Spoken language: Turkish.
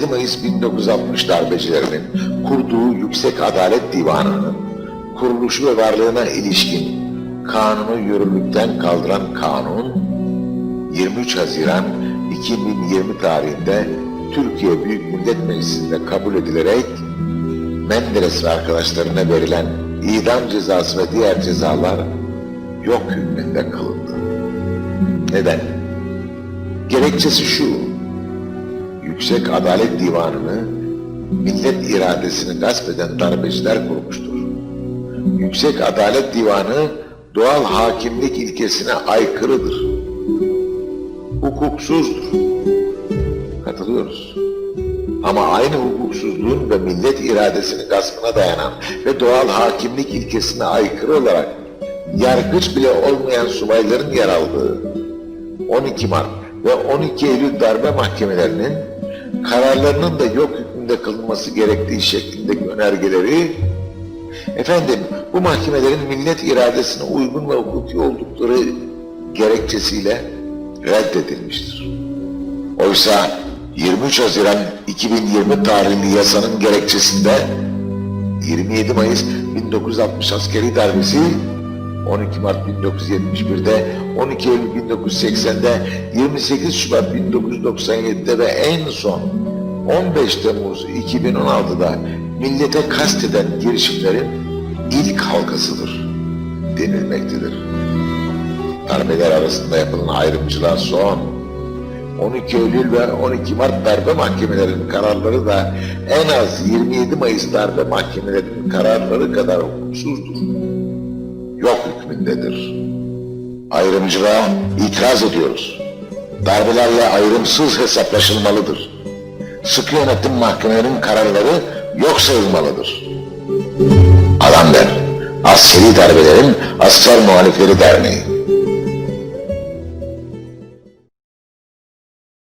27 Mayıs 1960 darbecilerinin kurduğu Yüksek Adalet Divanı'nın kuruluşu ve varlığına ilişkin kanunu yürürlükten kaldıran kanun 23 Haziran 2020 tarihinde Türkiye Büyük Millet Meclisi'nde kabul edilerek Menderes ve arkadaşlarına verilen idam cezası ve diğer cezalar yok hükmünde kılındı. Neden? Gerekçesi şu, Yüksek Adalet Divanı'nı millet iradesini gasp eden darbeciler kurmuştur. Yüksek Adalet Divanı doğal hakimlik ilkesine aykırıdır. Hukuksuzdur. Katılıyoruz. Ama aynı hukuksuzluğun ve millet iradesini gaspına dayanan ve doğal hakimlik ilkesine aykırı olarak yargıç bile olmayan subayların yer aldığı 12 Mart ve 12 Eylül darbe mahkemelerinin kararlarının da yok hükmünde kılınması gerektiği şeklindeki önergeleri efendim bu mahkemelerin millet iradesine uygun ve hukuki oldukları gerekçesiyle reddedilmiştir. Oysa 23 Haziran 2020 tarihli yasanın gerekçesinde 27 Mayıs 1960 askeri darbesi 12 Mart 1971'de, 12 Eylül 1980'de, 28 Şubat 1997'de ve en son 15 Temmuz 2016'da millete kasteden girişimlerin ilk halkasıdır denilmektedir. Darbeler arasında yapılan ayrımcılığa son 12 Eylül ve 12 Mart darbe mahkemelerinin kararları da en az 27 Mayıs darbe mahkemelerinin kararları kadar hukuksuzdur. Yok hükmündedir. Ayrımcılığa itiraz ediyoruz. Darbelerle ayrımsız hesaplaşılmalıdır. Sıkı yönetim mahkemelerinin kararları yok sayılmalıdır. Alamber, Askeri Darbelerin Asker Muhalifleri Derneği